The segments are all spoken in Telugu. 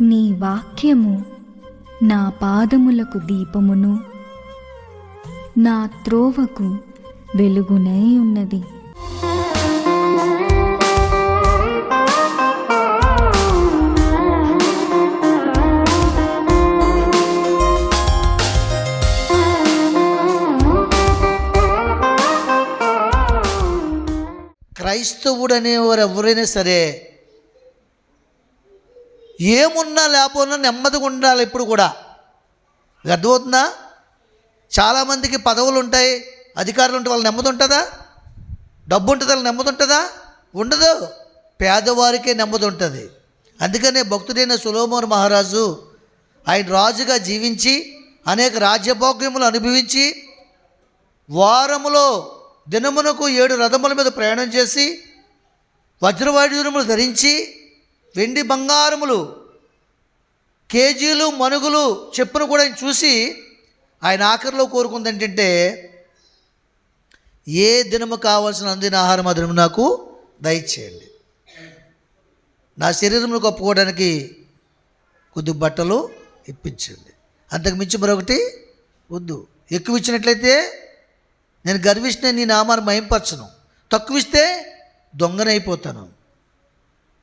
నీ వాక్యము నా పాదములకు దీపమును నా త్రోవకు వెలుగునై ఉన్నది. క్రైస్తవుడనే అనేవారు ఎవరైనా సరే ఏమున్నా లేకపోయినా నెమ్మదిగా ఉండాలి ఇప్పుడు కూడా. అర్థమవుతుందా? చాలామందికి పదవులు ఉంటాయి అధికారులు ఉంటే వాళ్ళు నెమ్మది ఉంటుందా? డబ్బు ఉంటుంది వాళ్ళు నెమ్మది ఉంటుందా? ఉండదు. పేదవారికే నెమ్మది ఉంటుంది. అందుకనే భక్తుడైన సులోమోర్ మహారాజు ఆయన రాజుగా జీవించి అనేక రాజ్యభోగ్యములు అనుభవించి వారములో దినమునకు ఏడు రథముల మీద ప్రయాణం చేసి వజ్రవాయుధములు ధరించి వెండి బంగారములు కేజీలు మనుగులు చెప్పును కూడా చూసి ఆయన ఆఖరిలో కోరుకుంది ఏంటంటే ఏ దినము కావాల్సిన అందిన ఆహారం ఆ దినము నాకు దయచేయండి. నా శరీరమును కప్పుకోవడానికి కొద్ది బట్టలు ఇప్పించండి. అంతకు మించి మరొకటి వద్దు. ఎక్కువ ఇచ్చినట్లయితే నేను గర్విస్తే నీ నామాన్ని మయంపరచను. తక్కువ ఇస్తే దొంగనైపోతాను.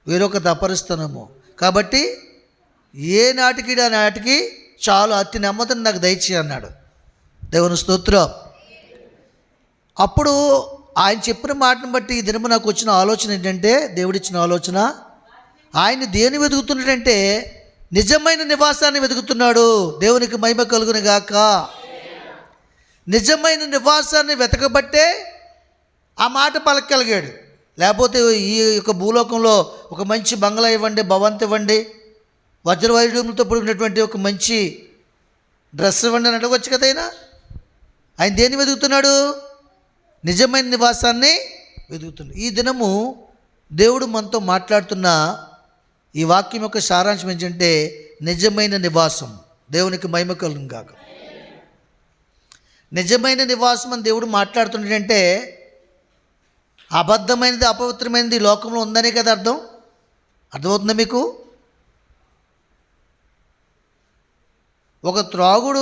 వేరొక తపరుస్తానేమో కాబట్టి ఏ నాటికి ఆ నాటికి చాలు అతి నెమ్మదిని నాకు దయచి అన్నాడు దేవుని స్తోత్రం. అప్పుడు ఆయన చెప్పిన మాటను బట్టి ఈ దినము నాకు వచ్చిన ఆలోచన ఏంటంటే దేవుడిచ్చిన ఆలోచన ఆయన దేని వెతుకుతున్నాడంటే నిజమైన నివాసాన్ని వెతుకుతున్నాడు. దేవునికి మహిమ కలుగును గాక. నిజమైన నివాసాన్ని వెతకబట్టే ఆ మాట పలకగలిగాడు. లేకపోతే ఈ యొక్క భూలోకంలో ఒక మంచి బంగ్లా ఇవ్వండి భవంతి ఇవ్వండి వజ్రవైడ్యంతో పొడిగినటువంటి ఒక మంచి డ్రెస్ ఇవ్వండి అని అడగవచ్చు కదా ఆయన? ఆయన దేన్ని వెతుకుతున్నాడు? నిజమైన నివాసాన్ని వెతుకుతున్నాడు. ఈ దినము దేవుడు మనతో మాట్లాడుతున్న ఈ వాక్యం యొక్క సారాంశం ఏంటంటే నిజమైన నివాసం. దేవునికి మహిమ కలుగును కాక నిజమైన నివాసం అని దేవుడు మాట్లాడుతున్నాడంటే అబద్ధమైనది అపవిత్రమైనది లోకంలో ఉందనే కదా అర్థం? అర్థమవుతుందా మీకు? ఒక త్రాగుడు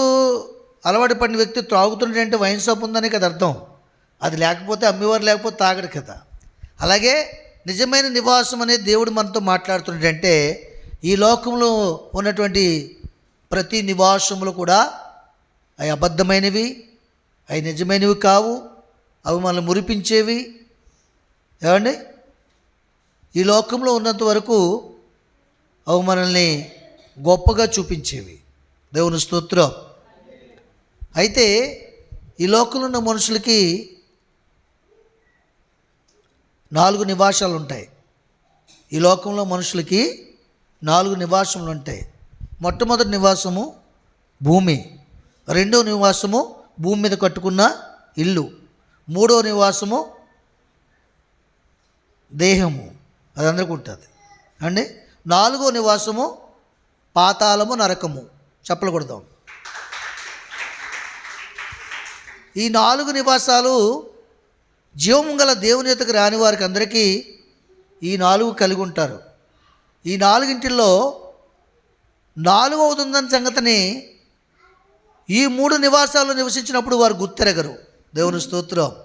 అలవాటు పడిన వ్యక్తి త్రాగుతుండే వైన్ షాప్ ఉందనే కదా అర్థం. అది లేకపోతే అమ్మేవారు లేకపోతే తాగడు కదా. అలాగే నిజమైన నివాసం అనేది దేవుడు మనతో మాట్లాడుతున్నాడంటే ఈ లోకంలో ఉన్నటువంటి ప్రతి నివాసములు కూడా అవి అబద్ధమైనవి అవి నిజమైనవి కావు అవి మనల్ని మురిపించేవి ఏమండి? ఈ లోకంలో ఉన్నంత వరకు అవి మనల్ని గొప్పగా చూపించేవి. దేవుని స్తోత్రం. అయితే ఈ లోకంలో ఉన్న మనుషులకి నాలుగు నివాసాలు ఉంటాయి. ఈ లోకంలో మనుషులకి నాలుగు నివాసములు ఉంటాయి. మొట్టమొదటి నివాసము భూమి. రెండో నివాసము భూమి మీద కట్టుకున్న ఇల్లు. మూడో నివాసము దేహము. అది అందరికీ ఉంటుంది. అండి? నాలుగో నివాసము పాతాళము నరకము. చెప్పలు కొడదాం. ఈ నాలుగు నివాసాలు జీవము గల దేవుని యొక్కకు రాని వారికి అందరికీ ఈ నాలుగు కలిగి ఉంటారు. ఈ నాలుగింటిల్లో నాలుగు అవుతుందని సంగతిని ఈ మూడు నివాసాల్లో నివసించినప్పుడు వారు గుర్తెరగరు. దేవుని స్తోత్రం.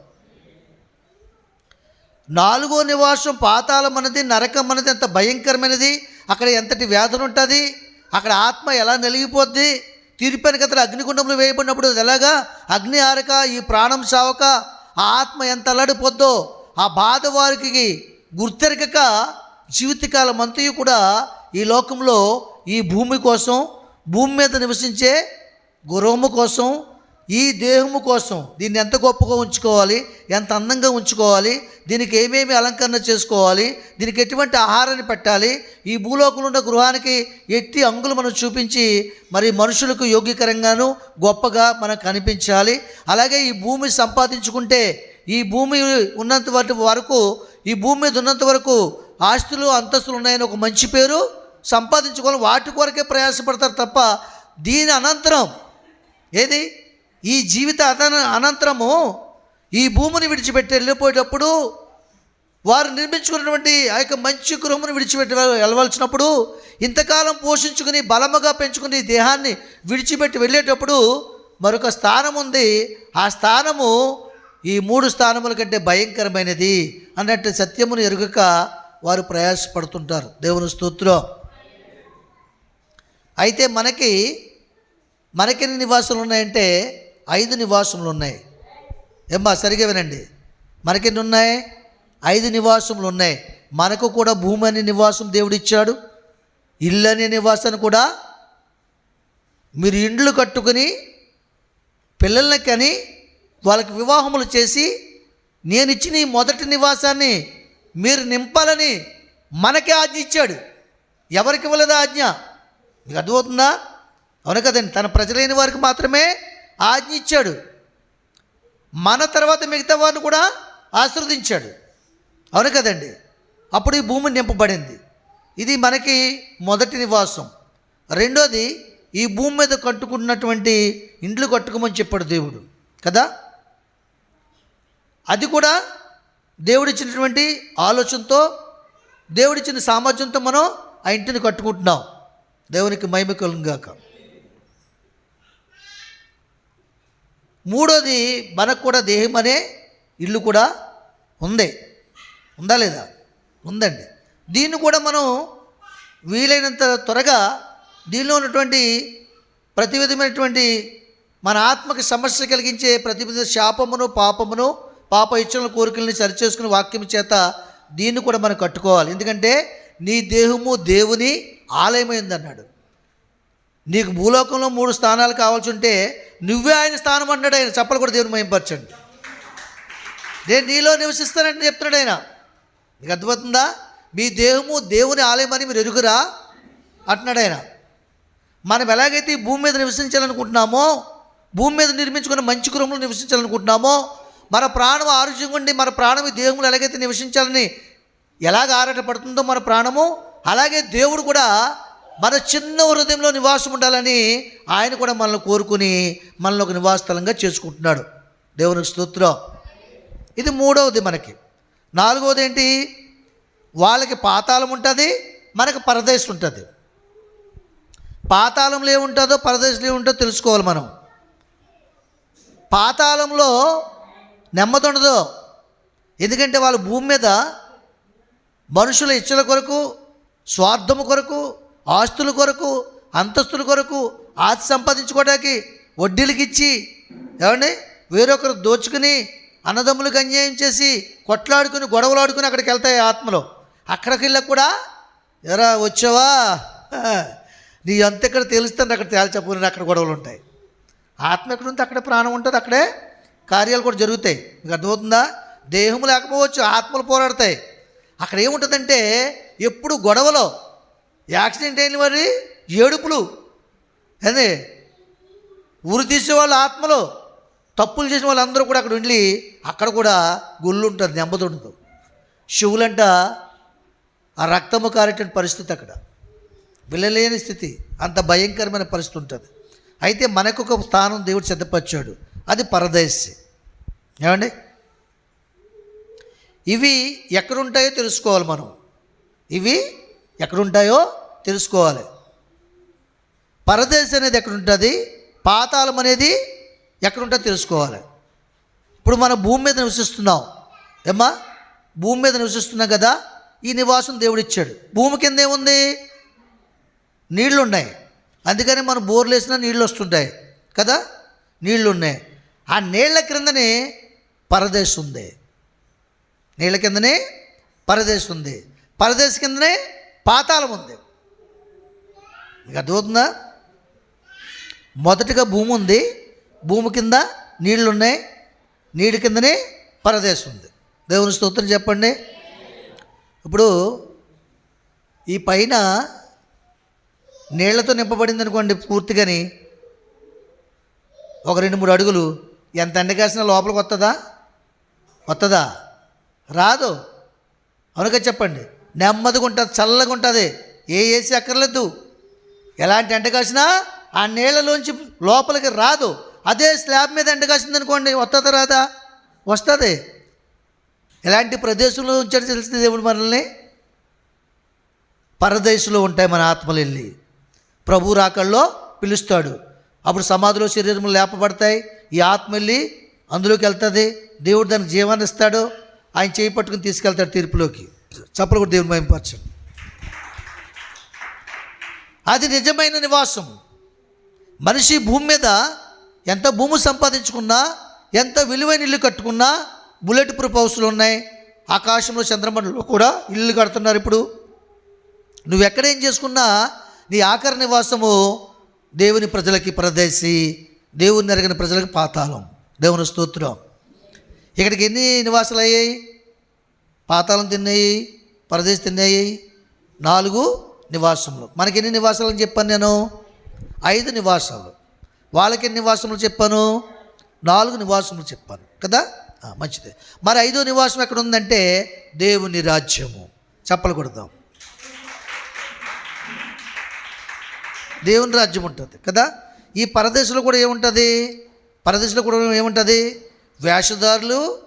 నాలుగో నివాసం పాతాళం అన్నది నరకం అన్నది ఎంత భయంకరమైనది అక్కడ ఎంతటి వేదన ఉంటుంది అక్కడ ఆత్మ ఎలా నలిగిపోద్ది తీర్పైన కథలు అగ్నిగుండంలో వేయబడినప్పుడు ఎలాగా? అగ్ని ఆరక ఈ ప్రాణం సావక ఆ ఆత్మ ఎంత అల్లాడిపోద్దో ఆ బాధ వారికి గుర్తెరగక జీవితకాలం అంతయు కూడా ఈ లోకంలో ఈ భూమి కోసం భూమి మీద నివసించే గురవము కోసం ఈ దేహము కోసం దీన్ని ఎంత గొప్పగా ఉంచుకోవాలి ఎంత అందంగా ఉంచుకోవాలి దీనికి ఏమేమి అలంకరణ చేసుకోవాలి దీనికి ఎటువంటి ఆహారాన్ని పెట్టాలి ఈ భూలోకంలో ఉన్న గృహానికి ఎట్టి అంగులు మనం చూపించి మరి మనుషులకు యోగ్యకరంగాను గొప్పగా మనకు కనిపించాలి అలాగే ఈ భూమి సంపాదించుకుంటే ఈ భూమి ఉన్నంత వాటి వరకు ఈ భూమి మీద ఉన్నంత వరకు ఆస్తులు అంతస్తులు ఉన్నాయని ఒక మంచి పేరు సంపాదించుకోవాలి. వాటి కొరకే ప్రయాసపడతారు తప్ప దీని అనంతరం ఏది? ఈ జీవిత అన అనంతరము ఈ భూమిని విడిచిపెట్టి వెళ్ళిపోయేటప్పుడు వారు నిర్మించుకున్నటువంటి ఆ యొక్క మంచి గృహమును విడిచిపెట్టి వెళ్ళవలసినప్పుడు ఇంతకాలం పోషించుకుని బలముగా పెంచుకుని దేహాన్ని విడిచిపెట్టి వెళ్ళేటప్పుడు మరొక స్థానం ఉంది. ఆ స్థానము ఈ మూడు స్థానముల కంటే భయంకరమైనది అన్నట్టు సత్యమును ఎరుగక వారు ప్రయాసపడుతుంటారు. దేవుని స్తోత్రం. అయితే మనకి మనకెన్ని నివాసాలు ఉన్నాయంటే ఐదు నివాసములు ఉన్నాయి. ఏమ్మా సరిగా వినండి. మనకెన్ని ఉన్నాయి ఐదు నివాసములు ఉన్నాయి. మనకు కూడా భూమి అనే నివాసం దేవుడిచ్చాడు. ఇల్లు అనే నివాసాన్ని కూడా మీరు ఇండ్లు కట్టుకుని పిల్లల్ని కని వాళ్ళకి వివాహములు చేసి నేను ఇచ్చిన ఈ మొదటి నివాసాన్ని మీరు నింపాలని మనకే ఆజ్ఞ ఇచ్చాడు. ఎవరికి ఇవ్వలేదా ఆజ్ఞ? మీకు అర్థమవుతుందా? అవును కదండి. తన ప్రజలైన వారికి మాత్రమే ఆజ్ఞ ఇచ్చాడు. మన తర్వాత మిగతా వారిని కూడా ఆశీర్వదించాడు. అవును కదండి? అప్పుడు ఈ భూమి నింపబడింది. ఇది మనకి మొదటి నివాసం. రెండోది ఈ భూమి మీద కట్టుకున్నటువంటి ఇండ్లు కట్టుకోమని చెప్పాడు దేవుడు. కదా? అది కూడా దేవుడిచ్చినటువంటి ఆలోచనతో దేవుడిచ్చిన సామర్థ్యంతో మనం ఆ ఇంటిని కట్టుకుంటున్నాం. దేవునికి మహిమ మూడోది మనకు కూడా దేహం అనే ఇల్లు కూడా ఉంది. ఉందా లేదా? ఉందండి. దీన్ని కూడా మనం వీలైనంత త్వరగా దీనిలో ఉన్నటువంటి ప్రతి విధమైనటువంటి మన ఆత్మకి సమస్య కలిగించే ప్రతి విధ శాపమును పాపమును పాప ఇచ్చిన కోరికల్ని సరిచేసుకుని వాక్యం చేత దీన్ని కూడా మనం కట్టుకోవాలి. ఎందుకంటే నీ దేహము దేవుని ఆలయమైందన్నాడు. నీకు భూలోకంలో మూడు స్థానాలు కావాల్సి ఉంటే నువ్వే ఆయన స్థానం అన్నాడు ఆయన. చెప్పలు కూడా దేవుని మయంపరచండి నేను నీలో నివసిస్తానంటే చెప్తున్నాడు ఆయన. నీకు అర్థమవుతుందా? మీ దేహము దేవుని ఆలయం అని మీరు ఎరుగురా? అంటున్నాడు ఆయన. మనం ఎలాగైతే ఈ భూమి మీద నివసించాలనుకుంటున్నామో భూమి మీద నిర్మించుకున్న మంచి గృహంలో నివసించాలనుకుంటున్నామో మన ప్రాణం ఆరోగ్యం ఉండి మన ప్రాణం ఈ దేహంలో ఎలాగైతే నివసించాలని ఎలాగ ఆరాటపడుతుందో మన ప్రాణము అలాగే దేవుడు కూడా మన చిన్న హృదయంలో నివాసం ఉండాలని ఆయన కూడా మనల్ని కోరుకుని మనల్ని ఒక నివాస స్థలంగా చేసుకుంటున్నాడు. దేవునికి స్తోత్రం. ఇది మూడవది మనకి. నాలుగవది ఏంటి? వాళ్ళకి పాతాళం ఉంటుంది మనకి పరదేశం ఉంటుంది. పాతాళంలో ఏముంటుందో పరదేశంలో ఏముంటుందో తెలుసుకోవాలి మనం. పాతాళంలో నెమ్మది ఉండదు. ఎందుకంటే వాళ్ళు భూమి మీద మనుషుల ఇచ్చల కొరకు స్వార్థము కొరకు ఆస్తుల కొరకు అంతస్తుల కొరకు ఆస్తి సంపాదించుకోవడానికి వడ్డీలకి ఇచ్చి ఏమండి? వేరొకరు దోచుకుని అన్నదమ్ములకు అన్యాయం చేసి కొట్లాడుకుని గొడవలాడుకుని అక్కడికి వెళ్తాయి ఆత్మలో. అక్కడికి వెళ్ళక కూడా ఎరా వచ్చావా? నీ అంత ఇక్కడ తెలుస్తుంది అక్కడ తేల్చపోయిన అక్కడ గొడవలు ఉంటాయి. ఆత్మ ఎక్కడ ఉంటే అక్కడే ప్రాణం ఉంటుంది అక్కడే కార్యాలు కూడా జరుగుతాయి. మీకు అర్థమవుతుందా? దేహం లేకపోవచ్చు ఆత్మలు పోరాడతాయి. అక్కడ ఏముంటుందంటే ఎప్పుడు గొడవలో యాక్సిడెంట్ అయిన వారి ఏడుపులు. అదే ఊరు తీసే వాళ్ళ ఆత్మలు తప్పులు చేసిన వాళ్ళందరూ కూడా అక్కడ ఉండి అక్కడ కూడా గుళ్ళు ఉంటుంది నెమ్మది ఉండదు. శివులంట ఆ రక్తము కారేటువంటి పరిస్థితి అక్కడ. వెళ్ళలేని స్థితి అంత భయంకరమైన పరిస్థితి ఉంటుంది. అయితే మనకు ఒక స్థానం దేవుడు సిద్ధపరిచాడు అది పరదేశి. ఏమండి? ఇవి ఎక్కడుంటాయో తెలుసుకోవాలి మనం. ఇవి ఎక్కడుంటాయో తెలుసుకోవాలి. పరదేశం అనేది ఎక్కడుంటుంది? పాతాళం అనేది ఎక్కడుంటుందో తెలుసుకోవాలి. ఇప్పుడు మనం భూమి మీద నివసిస్తున్నాం. ఏమ్మా? భూమి మీద నివసిస్తున్నాం కదా? ఈ నివాసం దేవుడిచ్చాడు. భూమి కింద ఏముంది? నీళ్ళు ఉన్నాయి అందుకని మనం బోర్లు వేసినా నీళ్ళు వస్తుంటాయి కదా? నీళ్ళు ఉన్నాయి ఆ నీళ్ళ క్రిందనే పరదేశం ఉంది. నీళ్ళ కిందనే పరదేశం ఉంది. పరదేశం కిందనే పాతాళం ఉంది మీకు అర్థమవుతుందా? మొదటగా భూమి ఉంది భూమి కింద నీళ్ళు ఉన్నాయి నీటి కిందనే పరదేశం ఉంది. దేవుని స్తోత్రం చెప్పండి. ఇప్పుడు ఈ పైన నీళ్ళతో నింపబడింది అనుకోండి పూర్తిగాని ఒక రెండు మూడు అడుగులు. ఎంత ఎండకేసినా లోపలికి వస్తుందా వస్తుందా రాదు. అవునుగా చెప్పండి. నెమ్మదిగా ఉంటుంది చల్లగా ఉంటుంది. ఏ ఏసీ అక్కర్లేదు. ఎలాంటి ఎండ కాసినా ఆ నీళ్ళలోంచి లోపలికి రాదు. అదే స్లాబ్ మీద ఎండ కాసింది అనుకోండి వస్తుందా రాదా? వస్తుంది. ఎలాంటి ప్రదేశంలో ఉంచాడు తెలిసింది దేవుడు మనల్ని? పరదేశంలో ఉంటాయి మన ఆత్మలు వెళ్ళి. ప్రభు రాకల్లో పిలుస్తాడు. అప్పుడు సమాధిలో శరీరములు లేపబడతాయి. ఈ ఆత్మ వెళ్ళి అందులోకి వెళ్తుంది. దేవుడు దానికి జీవాన్ని ఇస్తాడు. ఆయన చేయి పట్టుకుని తీసుకెళ్తాడు తీర్పులోకి. చప్పలు కూడా దేవుని మయంపరచండి అది నిజమైన నివాసం మనిషి భూమి మీద ఎంత భూమి సంపాదించుకున్నా ఎంత విలువైన ఇల్లు కట్టుకున్నా బుల్లెట్ ప్రూఫ్ హౌస్లు ఉన్నాయి. ఆకాశంలో చంద్రమండలంలో కూడా ఇల్లు కడుతున్నారు ఇప్పుడు. నువ్వు ఎక్కడ ఏం చేసుకున్నా నీ ఆఖరి నివాసము దేవుని ప్రజలకి ప్రదేశి దేవుని ఎరగని ప్రజలకు పాతాళం. దేవుని స్తోత్రం. ఇక్కడికి ఎన్ని నివాసాలు అయ్యాయి? పాతాళం తిన్నాయి పరదేశ్ తిన్నాయి. నాలుగు నివాసములు. మనకి ఎన్ని నివాసాలు చెప్పాను నేను? ఐదు నివాసాలు. వాళ్ళకి ఎన్ని నివాసములు చెప్పాను? నాలుగు నివాసములు చెప్పాను. కదా? మంచిది మంచిదే. మరి ఐదో నివాసం ఎక్కడ ఉందంటే దేవుని రాజ్యము. చెప్పలు కొడదాం. దేవుని రాజ్యం ఉంటుంది కదా? ఈ పరదేశంలో కూడా ఏముంటుంది? పరదేశంలో కూడా ఏముంటుంది? వేషధారులు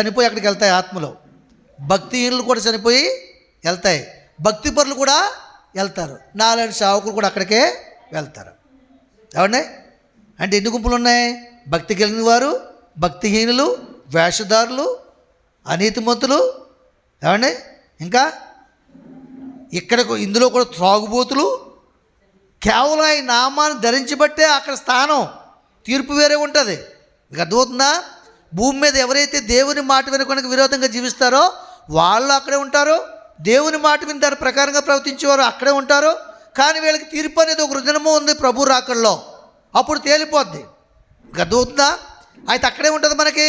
చనిపోయి అక్కడికి వెళ్తాయి ఆత్మలో. భక్తిహీనులు కూడా చనిపోయి వెళ్తాయి. భక్తి పరులు కూడా వెళ్తారు. నాలుగు సేవకులు కూడా అక్కడికే వెళ్తారు. ఏమండి అంటే ఎన్ని గుంపులు ఉన్నాయి? భక్తి కలిగిన వారు భక్తిహీనులు వేషధారులు అనీతిమంతులు. ఏమండి ఇంకా ఇక్కడ ఇందులో కూడా త్రాగుబోతులు. కేవలం ఈ నామాన్ని ధరించబట్టే అక్కడ స్థానం. తీర్పు వేరే ఉంటుంది. ఇక అర్థమవుతుందా? భూమి మీద ఎవరైతే దేవుని మాట వినకుండా విరోధంగా జీవిస్తారో వాళ్ళు అక్కడే ఉంటారు దేవుని మాట విని దాని ప్రకారంగా ప్రవర్తించేవారు అక్కడే ఉంటారు కానీ వీళ్ళకి తీర్పు అనేది ఒక రుజనము ఉంది ప్రభు రాకల్లో అప్పుడు తేలిపోద్ది. గద్దవుతుందా అయితే అక్కడే ఉంటుంది మనకి.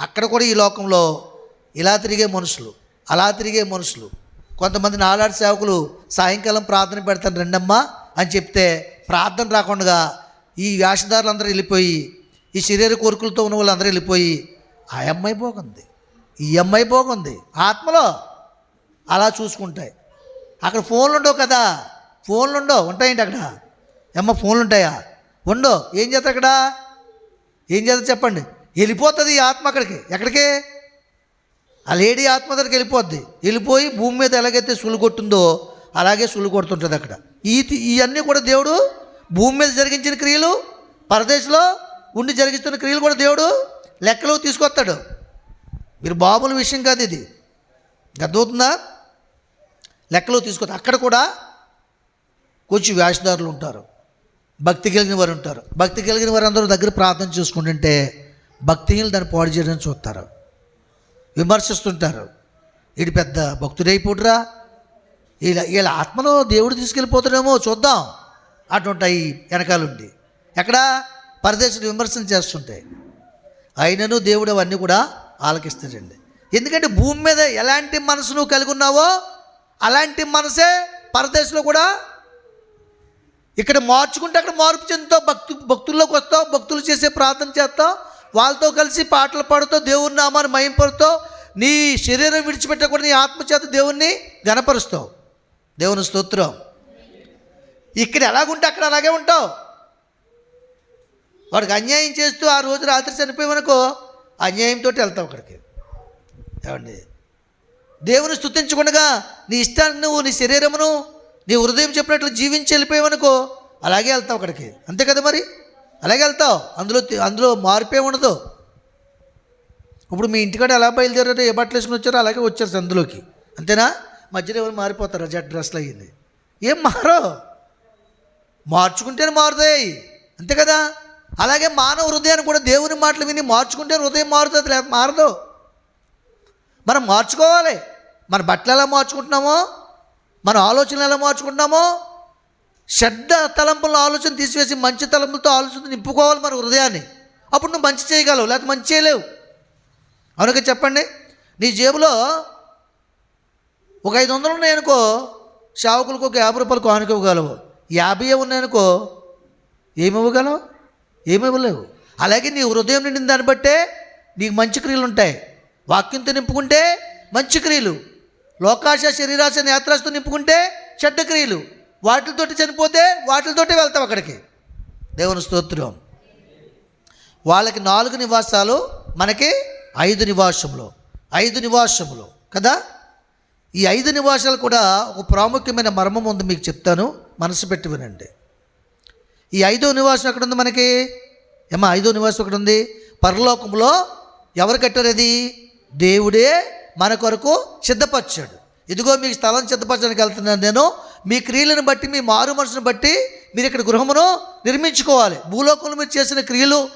అక్కడ కూడా ఈ లోకంలో ఇలా తిరిగే మనుషులు అలా తిరిగే మనుషులు. కొంతమంది నాలాడు సేవకులు సాయంకాలం ప్రార్థన పెడతాను రెండమ్మా అని చెప్తే ప్రార్థన రాకుండా ఈ వేషధారులు అందరూ వెళ్ళిపోయి ఈ శరీర కోరికలతో ఉన్న వాళ్ళందరూ వెళ్ళిపోయి ఆ అమ్మాయి పోకుంది. ఈ అమ్మాయి పోకుంది. ఆత్మలో అలా చూసుకుంటాయి. అక్కడ ఫోన్లు ఉండవు కదా. ఫోన్లు ఉండవు ఉంటాయండి అక్కడ. అమ్మ ఫోన్లు ఉంటాయా ఉండవు. ఏం చేస్తారు అక్కడ? ఏం చేస్తారు చెప్పండి. వెళ్ళిపోతుంది ఈ ఆత్మ అక్కడికి. ఎక్కడికి? ఆ లేడీ ఆత్మ దగ్గరికి వెళ్ళిపోద్ది. వెళ్ళిపోయి భూమి మీద ఎలాగైతే సులు కొట్టిందో అలాగే సులు కొడుతుంటుంది అక్కడ. ఈ ఇవన్నీ కూడా దేవుడు భూమి మీద జరిగించిన క్రియలు పరదేశంలో ఉండి జరిగిస్తున్న క్రియలు కూడా దేవుడు లెక్కలో తీసుకొస్తాడు. మీరు బాబుల విషయం కాదు ఇది. అర్థమవుతుందా? లెక్కలో తీసుకో అక్కడ కూడా కొంచెం వ్యాసదారులు ఉంటారు. భక్తి కలిగిన వారు ఉంటారు. భక్తి కలిగిన వారు అందరూ దగ్గర ప్రార్థన చేసుకుంటుంటే భక్తిహీనులు దాన్ని పాడు చేయడం చూస్తారు. విమర్శిస్తుంటారు. వీడి పెద్ద భక్తుడైపోటురా వీళ్ళ వీళ్ళ ఆత్మలో దేవుడు తీసుకెళ్ళిపోతాడేమో చూద్దాం. అటుంటాయి వెనకాలండి. ఎక్కడ? పరదేశుడు విమర్శన చేస్తుంటాయి. అయినను దేవుడు అవన్నీ కూడా ఆలకిస్తాడండి. ఎందుకంటే భూమి మీద ఎలాంటి మనసు నువ్వు కలిగి ఉన్నావో అలాంటి మనసే పరదేశంలో కూడా ఇక్కడ మార్చుకుంటే అక్కడ మార్పు చెందుతావు. భక్తు భక్తుల్లోకి వస్తావు భక్తులు చేసే ప్రార్థన చేస్తావు వాళ్ళతో కలిసి పాటలు పాడుతావు దేవుని నామాన్ని మయంపరుతావు నీ శరీరం విడిచిపెట్టకుండా నీ ఆత్మచేత దేవుణ్ణి గనపరుస్తావు దేవుని స్తోత్రం. ఇక్కడ ఎలాగుంటే అక్కడ అలాగే ఉంటావు. వాడికి అన్యాయం చేస్తూ ఆ రోజు రాత్రి చనిపోయామనుకో అన్యాయంతో వెళ్తావు అక్కడికి. ఏమండి? దేవుని స్తుతించకుండా నీ ఇష్టాన్ని నువ్వు నీ శరీరమును నీ హృదయం చెప్పినట్లు జీవించి వెళ్ళిపోయావనుకో అలాగే వెళ్తావు అక్కడికి. అంతే కదా మరి? అలాగే వెళ్తావు. అందులో అందులో మార్పే ఉండదు. ఇప్పుడు మీ ఇంటికాడ ఎలా బయలుదేరారో ఏ బట్టలు వేసుకుని వచ్చారో అలాగే వచ్చారు అందులోకి. అంతేనా? మధ్యలో ఎవరు మారిపోతారు? జట్ డ్రెస్లు అయ్యింది. ఏం మారో? మార్చుకుంటేనే మారుతాయి. అంతే కదా? అలాగే మానవ హృదయాన్ని కూడా దేవుని మాటలు విని మార్చుకుంటే హృదయం మారుతుంది లేదా మారదు. మనం మార్చుకోవాలి. మన బట్టలు ఎలా మార్చుకుంటున్నామో మన ఆలోచనలు ఎలా మార్చుకుంటున్నామో చెడ్డ తలంపుల ఆలోచన తీసివేసి మంచి తలంపులతో ఆలోచన నింపుకోవాలి మన హృదయాన్ని. అప్పుడు నువ్వు మంచి చేయగలవు లేకపోతే మంచి చేయలేవు. అవునుగా చెప్పండి. నీ జేబులో ఒక ఐదు వందలు ఉన్నాయనుకో సేవకులకు ఒక యాభై రూపాయలు కానుక ఇవ్వగలవు యాభై ఉన్నాయనుకో ఏమి ఇవ్వగలవు? ఏమి ఇవ్వలేవు. అలాగే నీ హృదయం నిండిన దాన్ని బట్టే నీకు మంచి క్రియలు ఉంటాయి. వాక్యంతో నింపుకుంటే మంచి క్రియలు. లోకాశ శరీరాశ నేత్రాశతో నింపుకుంటే చెడ్డ క్రియలు. వాటితోటి చనిపోతే వాటితోటి వెళ్తాం అక్కడికి. దేవుని స్తోత్రం. వాళ్ళకి నాలుగు నివాసాలు మనకి ఐదు నివాసములు. ఐదు నివాసములు. కదా? ఈ ఐదు నివాసాలు కూడా ఒక ప్రాముఖ్యమైన మర్మం ఉంది మీకు చెప్తాను. మనసు పెట్టి వినండి. ఈ ఐదో నివాసం ఎక్కడ ఉంది మనకి? ఏమా ఐదో నివాసం ఒకటి ఉంది పరలోకంలో ఎవరు కట్టారు అది? దేవుడే మన కొరకు సిద్ధపరిచాడు. ఇదిగో మీకు స్థలం సిద్ధపరచడానికి వెళ్తున్నాను నేను. మీ క్రియలను బట్టి మీ మారు మనసును బట్టి మీరు ఇక్కడ గృహమును నిర్మించుకోవాలి. భూలోకంలో మీరు చేసిన క్రియలు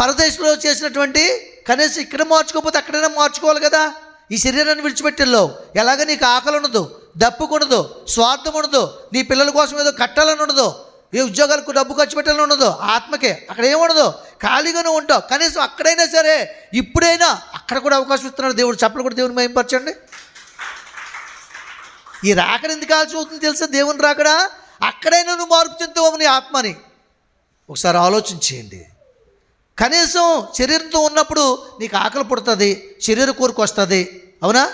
పరదేశంలో చేసినటువంటి కనీసం ఇక్కడ మార్చుకోకపోతే అక్కడైనా మార్చుకోవాలి కదా? ఈ శరీరాన్ని విడిచిపెట్టిల్లో ఎలాగ నీకు ఆకలి ఉండదు దప్పుకు ఉండదు స్వార్థం ఉండదు నీ పిల్లల కోసం ఏదో కట్టాలని ఉండదు. ఏ ఉద్యోగాలకు డబ్బు ఖర్చు పెట్టాలని ఉండదు ఆత్మకే. అక్కడ ఏముండదు ఖాళీగానే ఉంటావు. కనీసం అక్కడైనా సరే ఇప్పుడైనా అక్కడ కూడా అవకాశం ఇస్తున్నాడు దేవుడు. చెప్పలు కూడా దేవుని మయంపరచండి ఈ రాకడ ఎందుకు కాల్చి అవుతుంది తెలుసా? దేవుని రాకడా? అక్కడైనా నువ్వు మార్పు చెందుతావు నీ ఆత్మని. ఒకసారి ఆలోచన చేయండి. కనీసం శరీరంతో ఉన్నప్పుడు నీకు ఆకలి పుడుతుంది శరీర కోరిక వస్తుంది అవునా?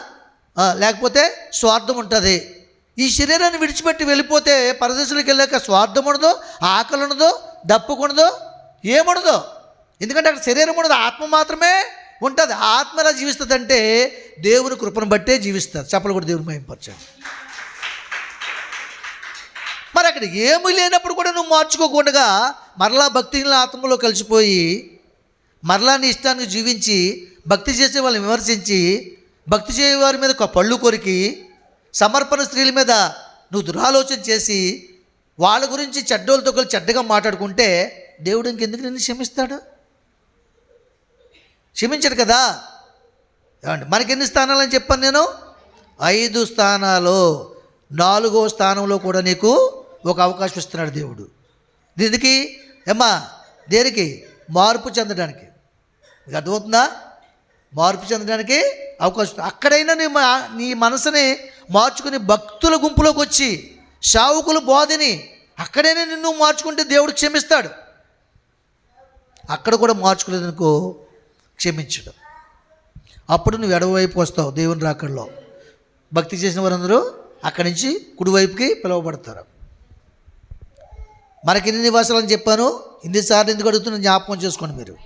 లేకపోతే స్వార్థం ఉంటుంది. ఈ శరీరాన్ని విడిచిపెట్టి వెళ్ళిపోతే పరదేశంలోకి వెళ్ళాక స్వార్థం ఉండదు ఆకలి ఉండదు దప్పుకుండదు ఏముండదు. ఎందుకంటే అక్కడ శరీరం ఉండదు ఆత్మ మాత్రమే ఉంటుంది. ఆత్మ ఎలా జీవిస్తుంది అంటే దేవుని కృపను బట్టే జీవిస్తారు చెప్పలు కూడా దేవుని మయంపరచండి మరి అక్కడ ఏమీ లేనప్పుడు కూడా నువ్వు మార్చుకోకుండా మరలా భక్తిహీన ఆత్మలో కలిసిపోయి మరలా నీ ఇష్టానికి జీవించి భక్తి చేసే వాళ్ళని విమర్శించి భక్తి చేసే వారి మీద ఒక పళ్ళు కొరికి సమర్పణ స్త్రీల మీద నువ్వు దురాలోచన చేసి వాళ్ళ గురించి చెడ్డోళ్ళతో కలిసి చెడ్డగా మాట్లాడుకుంటే దేవుడు ఇంకెందుకు నిన్ను క్షమిస్తాడు? క్షమించడు కదా? ఏమండి మనకి ఎన్ని స్థానాలని చెప్పాను నేను? ఐదు స్థానాలు. నాలుగో స్థానంలో కూడా నీకు ఒక అవకాశం ఇస్తున్నాడు దేవుడు. దీనికి ఏమ్మా దేనికి? మార్పు చెందడానికి. మీకు అర్థమవుతుందా? మార్పు చెందడానికి అవకాశం అక్కడైనా నీ మా- నీ మనసుని మార్చుకుని భక్తుల గుంపులోకి వచ్చి సావుకుల బోధని అక్కడేనే నిన్ను మార్చుకుంటే దేవుడు క్షమిస్తాడు. అక్కడ కూడా మార్చుకోలేదనుకో క్షమించడు. అప్పుడు నువ్వు ఎడవైపు వస్తావు దేవుని రాకడలో. భక్తి చేసిన వారందరూ అక్కడి నుంచి కుడివైపుకి పిలువబడతారు. మనకి ఎన్ని నివాసాలు అని చెప్పాను? ఇన్నిసార్లు ఎందుకు అడుగుతున్న జ్ఞాపకం చేసుకోండి మీరు.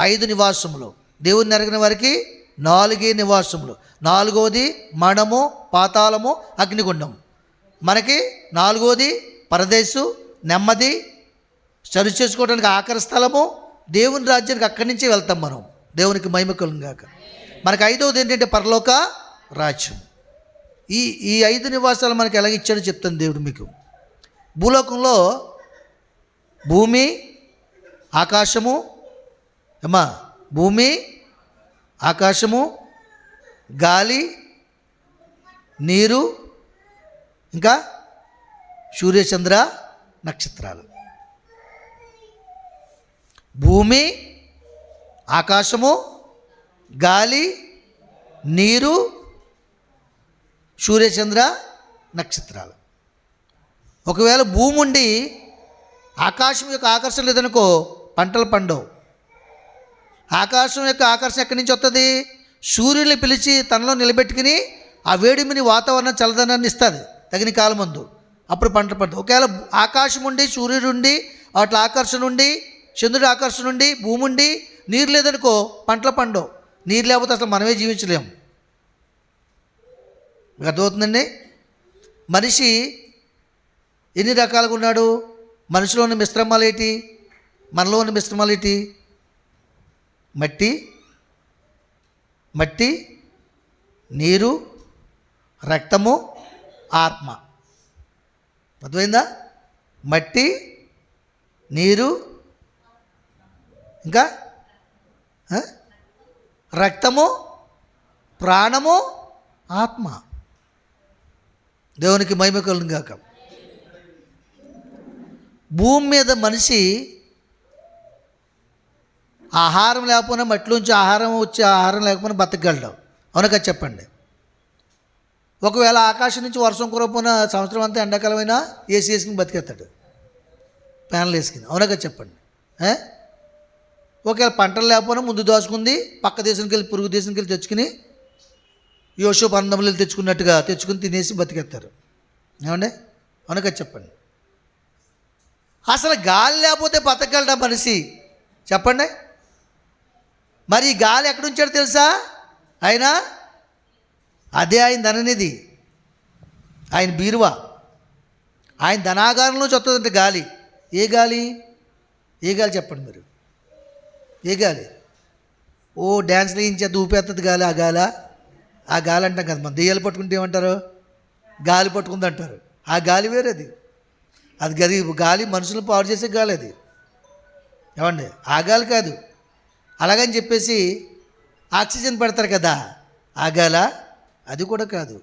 ఐదు నివాసములు. దేవుని నెరగిన వారికి నాలుగే నివాసములు. నాలుగవది మనము పాతాళము అగ్నిగుండం. మనకి నాలుగోది పరదేశు నెమ్మది సరి చేసుకోవడానికి ఆఖరి స్థలము దేవుని రాజ్యానికి అక్కడి నుంచి వెళ్తాం మనం దేవునికి మహిమ కలుగాక మనకి ఐదవది ఏంటంటే పరలోక రాజ్యం. ఈ ఈ ఐదు నివాసాలు మనకి ఎలాగ ఇచ్చాడో చెప్తాను దేవుడు మీకు. భూలోకంలో భూమి ఆకాశము ఏమా? భూమి ఆకాశము గాలి నీరు ఇంకా సూర్యచంద్ర నక్షత్రాలు. భూమి ఆకాశము గాలి నీరు సూర్యచంద్ర నక్షత్రాలు. ఒకవేళ భూమి ఉండి ఆకాశం యొక్క ఆకర్షణ లేదనుకో పంటలు పండవు. ఆకాశం యొక్క ఆకర్షణ ఎక్కడి నుంచి వస్తుంది సూర్యుని పిలిచి తనలో నిలబెట్టుకుని ఆ వేడిమిని వాతావరణం చల్లదనాన్ని ఇస్తుంది తగిన కాలం అప్పుడు పంటలు పడుతుంది ఒకవేళ ఆకాశం ఉండి సూర్యుడు ఉండి వాటి ఆకర్షణ ఉండి చంద్రుడి ఆకర్షణ ఉండి భూమి ఉండి నీరు లేదనుకో పంటలు పండవు. నీరు లేకపోతే అసలు మనమే జీవించలేము మీకు అర్థమవుతుందండి? మనిషి ఎన్ని రకాలుగా ఉన్నాడు? మనిషిలో ఉన్న మిశ్రమాలు ఏంటి? మనలో ఉన్న మిశ్రమాలు ఏంటి? మట్టి మట్టి నీరు రక్తము ఆత్మ. అర్థమైందా? మట్టి నీరు ఇంకా? రక్తము ప్రాణము ఆత్మ. దేవునికి మహిమ కలుగును భూమి మీద మనిషి ఆహారం లేకపోయినా మట్టిలోంచి ఆహారం వచ్చే ఆహారం లేకపోయినా బతకగలడు. అవునక చెప్పండి. ఒకవేళ ఆకాశం నుంచి వర్షం కురపోయిన సంవత్సరం అంతా ఎండాకాలమైనా ఏసీ వేసుకుని బతికేస్తాడు. ప్యాన్లు వేసుకుని అవునగా చెప్పండి. ఏ? ఒకవేళ పంటలు లేకపోయినా ముందు దోచుకుంది పక్క దేశానికి వెళ్ళి పురుగు దేశానికి వెళ్ళి తెచ్చుకుని యోషో పందములు తెచ్చుకున్నట్టుగా తెచ్చుకుని తినేసి బతికేస్తారు. ఏమండి? అవునగా చెప్పండి. అసలు గాలి లేకపోతే బతకగలడా మనిషి? చెప్పండి. మరి ఈ గాలి ఎక్కడి తెలుసా? అయినా అదే ఆయన ధననిధి ఆయన బీరువా. ఆయన ధనాగారంలో వస్తుందంటే గాలి. ఏ గాలి? ఏ గాలి చెప్పండి మీరు. ఏ గాలి? ఓ డ్యాన్స్ వేయించేది ఊపేస్తుంది గాలి ఆ గాలి? ఆ గాలి అంటాం కదా మన. దెయ్యాలు పట్టుకుంటే ఏమంటారు? గాలి పట్టుకుంది అంటారు. ఆ గాలి వేరేది. అది గది గాలి మనుషులు పాడు చేసే గాలి అది. ఏమండి? ఆ గాలి కాదు. అలాగని చెప్పేసి ఆక్సిజన్ పెడతారు కదా. ఆ గాల? అది కూడా కాదు.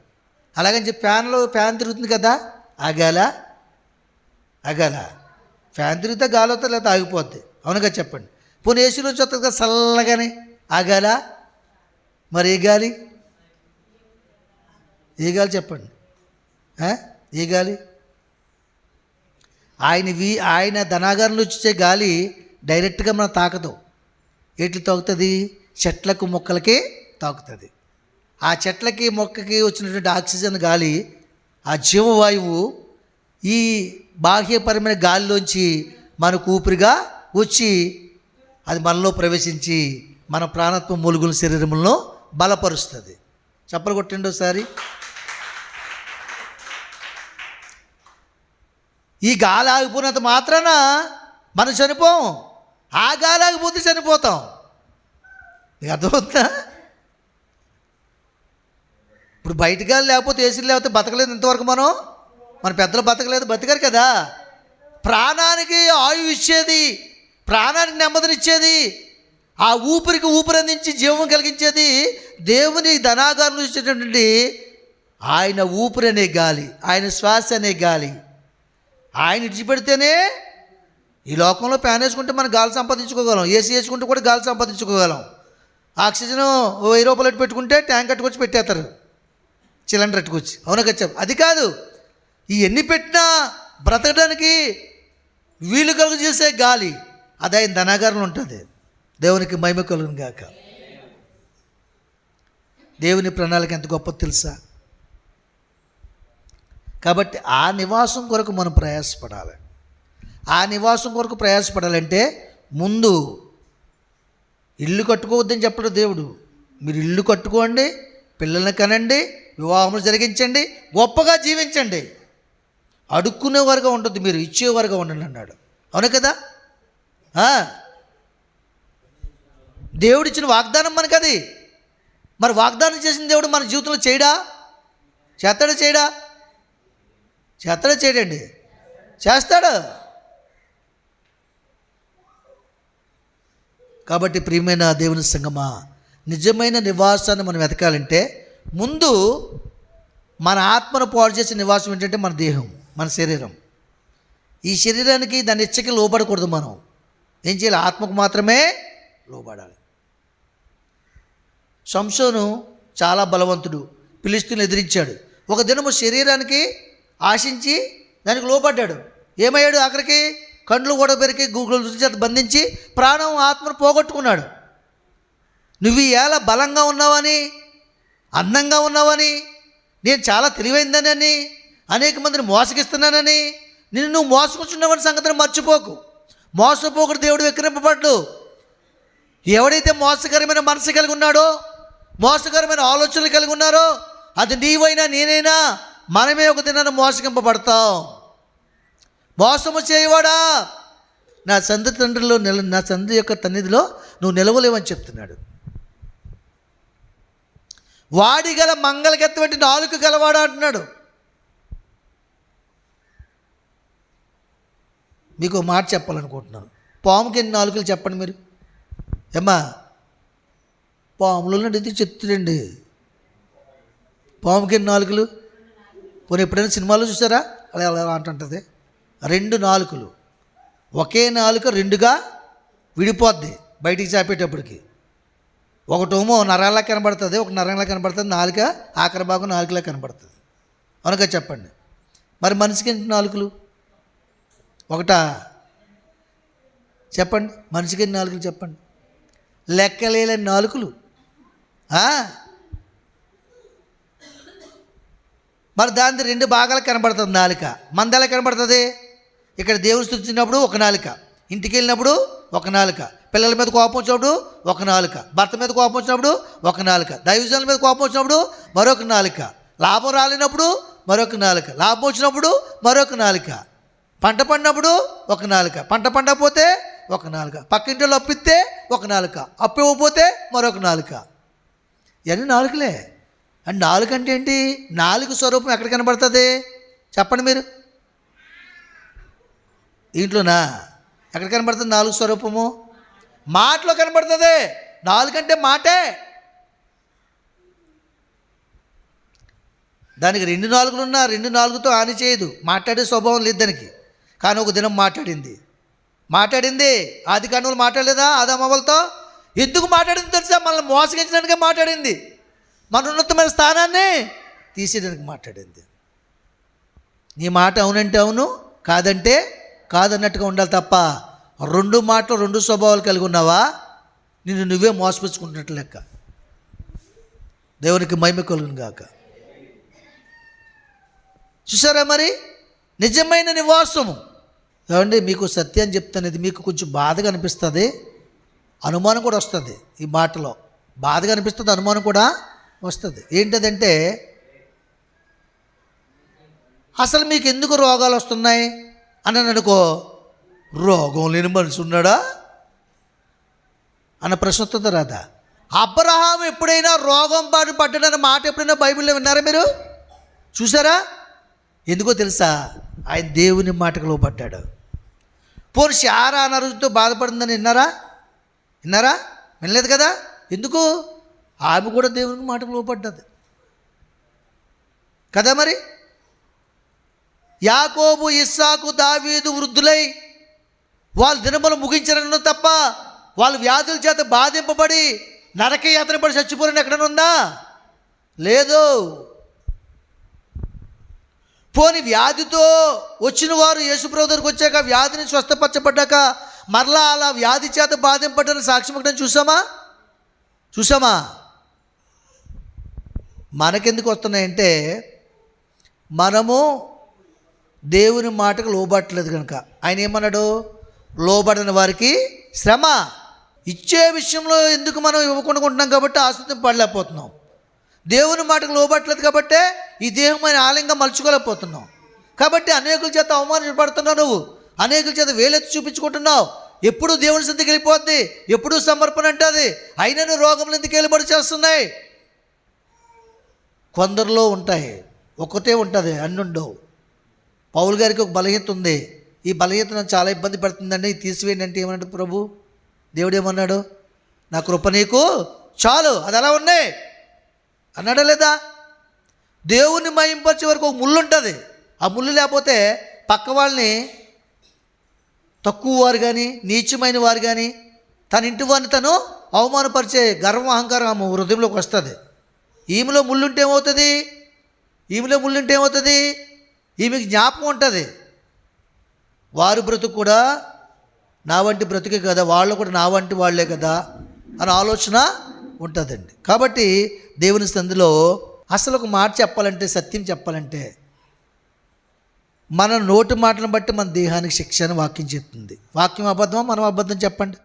అలాగని చెప్పి ఫ్యాన్లో ఫ్యాన్ తిరుగుతుంది కదా ఆ ఆగాల? ఆ ఫ్యాన్ తిరిగితే గాలి వస్తుంది లేకపోతే ఆగిపోద్ది. అవునుగా చెప్పండి. పోనీ ఏసీలో వస్తుంది కదా చల్లగానే ఆ మరి ఏ గాలి? ఏ గాలి చెప్పండి? ఏ గాలి? ఆయన వి ఆయన ధనాగారంలో వచ్చే గాలి డైరెక్ట్గా మనం తాకదు. ఎట్లు తాకుతుంది? చెట్లకు మొక్కలకే తాకుతుంది. ఆ చెట్లకి మొక్కకి వచ్చినటువంటి ఆక్సిజన్ గాలి ఆ జీవవాయువు ఈ బాహ్యపరమైన గాలిలోంచి మనకు ఊపిరిగా వచ్చి అది మనలో ప్రవేశించి మన ప్రాణత్వ మూలుగుల శరీరంలో బలపరుస్తుంది. చెప్పలు కొట్టండి ఒకసారి. ఈ గాలి ఆగిపోయినంత మాత్రాన మనం చనిపోం. ఆ గాలి ఆగిపోతే చనిపోతాం. నీకు అర్థమవుతుందా? ఇప్పుడు బయట లేకపోతే ఏసీలు లేకపోతే బతకలేదు ఇంతవరకు మనం? మన పెద్దలు బతకలేదు బతికారు కదా. ప్రాణానికి ఆయువు ఇచ్చేది ప్రాణానికి నెమ్మదినిచ్చేది ఆ ఊపిరికి ఊపిరి అందించి జీవం కలిగించేది దేవుని ధనాగారం ఇచ్చేటటువంటి ఆయన ఊపిరి అనే గాలి ఆయన శ్వాస అనే గాలి. ఆయన ఇడిచిపెడితేనే ఈ లోకంలో ఫ్యాన్ వేసుకుంటే మనం గాలి సంపాదించుకోగలం ఏసీ వేసుకుంటే కూడా గాలి సంపాదించుకోగలం. ఆక్సిజన్ వెయ్యి రూపాయలు పెట్టుకుంటే ట్యాంక్ కట్టుకొచ్చి పెట్టేస్తారు. సిలిండర్ పెట్టుకొచ్చి అవునా కచ్చాం అది కాదు. ఈ ఎన్ని పెట్టినా బ్రతకడానికి వీలు కలుగు చేసే గాలి అది ఆయన ధనాగారంలో ఉంటుంది. దేవునికి మహిమ కలుగును గాక. దేవుని ప్రణాళిక ఎంత గొప్ప తెలుసా? కాబట్టి ఆ నివాసం కొరకు మనం ప్రయాసపడాలి. ఆ నివాసం కొరకు ప్రయాసపడాలంటే ముందు ఇల్లు కట్టుకోవద్దని చెప్పడు దేవుడు. మీరు ఇల్లు కట్టుకోండి పిల్లల్ని కనండి వివాహములు జరిగించండి గొప్పగా జీవించండి. అడుక్కునేవారుగా ఉంటుంది మీరు ఇచ్చేవారుగా ఉండండి అన్నాడు. అవును కదా? దేవుడిచ్చిన వాగ్దానం మనకి అది. మరి వాగ్దానం చేసిన దేవుడు మన జీవితంలో చేయడా? చేస్తాడా చేయడా? చేస్తాడా చేయడండి. చేస్తాడు. కాబట్టి ప్రియమైన దేవుని సంగమా నిజమైన నివాసాన్ని మనం వెతకాలంటే ముందు మన ఆత్మను పాడు చేసే నివాసం ఏంటంటే మన దేహం మన శరీరం. ఈ శరీరానికి దాని ఇచ్చకి లోబడకూడదు మనం. ఏం చేయాలి? ఆత్మకు మాత్రమే లోబడాలి. సంసోను చాలా బలవంతుడు పిలిస్తుని ఎదిరించాడు. ఒక దినము శరీరానికి ఆశించి దానికి లోపడ్డాడు ఏమయ్యాడు ఆఖరికి? కండ్లు ఓడబెరికి గూగుల్ చేత బంధించి ప్రాణం ఆత్మను పోగొట్టుకున్నాడు. నువ్వు ఎలా బలంగా ఉన్నావని అందంగా ఉన్నావని నేను చాలా తెలివైందనని అనేక మందిని మోసగిస్తున్నానని నిన్ను నువ్వు మోసకుంటున్నావని సంగతిని మర్చిపోకు. మోసపోకుడు దేవుడు విక్రింపబడ్డు ఎవడైతే మోసకరమైన మనసు కలిగి ఉన్నాడో మోసకరమైన ఆలోచనలు కలిగి ఉన్నారో అది నీవైనా నేనైనా మనమే ఒక దినాన్ని మోసగింపబడతాం. మోసము చేయవాడా? నా సంధి తండ్రిలో నిల నా సంధి యొక్క తన్నిధిలో నువ్వు నిలవలేవని చెప్తున్నాడు. వాడి గల మంగళగెత్తటువంటి నాలుక గలవాడు అంటున్నాడు. మీకు మాట చెప్పాలనుకుంటున్నాను. పాముకి ఎన్ని నాలుకలు చెప్పండి మీరు? ఏమ్మా పాములు ఇది చెప్తుందండి పాముకి ఎన్ని నాలుకలు? పోనీ ఎప్పుడైనా సినిమాలో చూసారా? అలా అలా అంటుంటుంది. రెండు నాలుకలు. ఒకే నాలుక రెండుగా విడిపోద్ది బయటికి చేపేటప్పటికి. ఒకటేమో నరాలా కనబడుతుంది ఒక నరంలా కనబడుతుంది నాలుక ఆఖరి భాగం నాలుకలా కనబడుతుంది. అనగా చెప్పండి. మరి మనిషికి ఎన్ని నాలుకలు? ఒకటా చెప్పండి. మనిషికి ఎన్ని నాలుకలు చెప్పండి? లెక్కలేని నాలుకలు. మరి దాని రెండు భాగాలు కనబడుతుంది నాలుక. మంది కనబడుతుంది? ఇక్కడ దేవుని స్థుతించినప్పుడు ఒక నాలుక. ఇంటికి వెళ్ళినప్పుడు ఒక నాలుక. పిల్లల మీద కోపం వచ్చినప్పుడు ఒక నాలుక భర్త మీద కోపం వచ్చినప్పుడు ఒక నాలుక దైవజనుల మీద కోపం వచ్చినప్పుడు మరొక నాలుక లాభం రాలేనప్పుడు మరొక నాలుక లాభం వచ్చినప్పుడు మరొక నాలుక పంట పండినప్పుడు ఒక నాలుక పంట పండకపోతే ఒక నాలుక పక్కింటిలో అప్పిస్తే ఒక నాలుక అప్పు ఇవ్వకపోతే మరొక నాలుక. ఇవన్నీ నాలుకలే. అండ్ నాలుగు అంటే ఏంటి? నాలుగు స్వరూపం ఎక్కడ కనబడుతుంది? చెప్పండి మీరు. ఇంట్లోనా? ఎక్కడ కనబడుతుంది నాలుగు స్వరూపము? మాటలో కనబడుతుంది. నాలుగంటే మాటే. దానికి రెండు నాలుగులున్నా రెండు నాలుగుతో హాని చేయదు. మాట్లాడే స్వభావం లేదు దానికి. కానీ ఒక దినం మాట్లాడింది. మాట్లాడింది. ఆది కన్నులు మాట్లాడలేదా? ఆదామవలతో ఎందుకు మాట్లాడింది తెలుసా? మనల్ని మోసగించడానికే మాట్లాడింది. మన ఉన్నతమైన స్థానాన్ని తీసేయడానికి మాట్లాడింది. నీ మాట అవునంటే అవును కాదంటే కాదన్నట్టుగా ఉండాలి తప్ప రెండు మాటలు రెండు స్వభావాలు కలిగి ఉన్నావా? నిన్ను నువ్వే మోసపుచ్చుకుంటున్నట్లు లెక్క. దేవునికి మహిమ కలుగును గాక. చూసారా మరి? నిజమైన నివాసము. ఏమండి మీకు సత్యం చెప్తాను మీకు కొంచెం బాధగా అనిపిస్తుంది? అనుమానం కూడా వస్తుంది ఈ మాటలో. బాధగా అనిపిస్తుంది అనుమానం కూడా వస్తుంది. ఏంటదంటే అసలు మీకు ఎందుకు రోగాలు వస్తున్నాయి? అని అనుకో రోగం లేని మనిషి ఉన్నాడా? అన్న ప్రశ్న రాదా అబ్రహాం ఎప్పుడైనా రోగం బారి పడ్డాడన్న మాట ఎప్పుడైనా బైబిల్లో విన్నారా మీరు? చూసారా ఎందుకో తెలుసా? ఆయన దేవుని మాటకు లోపడ్డాడు పోనీ శారా అనారోగ్యంతో బాధపడిందని విన్నారా? విన్నారా? వినలేదు కదా? ఎందుకు? ఆమె కూడా దేవునికి మాటకు లోపడ్డది కదా మరి? యాకోబు ఇస్సాకు దావీదు వృద్ధులై వాళ్ళు దినములు ముగించరను తప్ప వాళ్ళు వ్యాధుల చేత బాధింపబడి నరక యాత్ర పడి చచ్చిపోయిన ఎక్కడైనా ఉందా? లేదు. పోని వ్యాధితో వచ్చిన వారు యేసుప్రభు వచ్చాక వ్యాధిని స్వస్థపరచబడ్డాక మరలా అలా వ్యాధి చేత బాధింపడ్డని సాక్ష్యం ఒకటి చూసామా చూసామా మనకెందుకు వస్తున్నాయంటే మనము దేవుని మాటకు లోబట్టలేదు కనుక. ఆయన ఏమన్నాడు? లోబడిన వారికి శ్రమ. ఇచ్చే విషయంలో ఎందుకు మనం ఇవ్వకుండా కాబట్టి ఆసక్తి పడలేకపోతున్నాం. దేవుని మాటకు లోబట్టలేదు కాబట్టే ఈ దేహమైన ఆలయంగా మలుచుకోలేకపోతున్నాం. కాబట్టి అనేకుల చేత అవమానపడుతున్నావు నువ్వు. అనేకుల చేత వేలెత్తి చూపించుకుంటున్నావు. ఎప్పుడు దేవుని సందికి వెళ్ళిపోద్ది. ఎప్పుడు సమర్పణ అంటుంది అయినను రోగములు ఎందుకు వెళ్ళబడి చేస్తున్నాయి? కొందరిలో ఉంటాయి. ఒకటే ఉంటుంది అన్ని ఉండవు పౌల్ గారికి ఒక బలహీనత ఉంది. ఈ బలహీనత నన్ను చాలా ఇబ్బంది పడుతుందండి. తీసివేయండి అంటే ఏమన్నాడు ప్రభు? దేవుడు ఏమన్నాడు? నా కృప నీకు చాలు. అది అలా ఉన్నాయి? అన్నాడా లేదా? దేవుణ్ణి మహింపరిచే వరకు ఒక ముళ్ళు ఉంటుంది. ఆ ముళ్ళు లేకపోతే పక్క వాళ్ళని తక్కువ వారు కానీ నీచమైన వారు కానీ తన ఇంటి వారిని తను అవమానపరిచే గర్వం అహంకారం ఆమె హృదయంలోకి వస్తుంది. ఈమెలో ముళ్ళుంటే ఏమవుతుంది? ఈమెలో ముళ్ళుంటే ఏమవుతుంది? ఈమెకి జ్ఞాపకం ఉంటుంది. వారు బ్రతుకు కూడా నా వంటి బ్రతుకే కదా వాళ్ళు కూడా నా వంటి వాళ్ళే కదా అని ఆలోచన ఉంటుందండి. కాబట్టి దేవుని సందులో అసలు ఒక మాట చెప్పాలంటే సత్యం చెప్పాలంటే మన నోటి మాటలను బట్టి మన దేహానికి శిక్ష అని వాక్యం చెప్తుంది. వాక్యం అబద్ధమా మనం అబద్ధం చెప్పండి?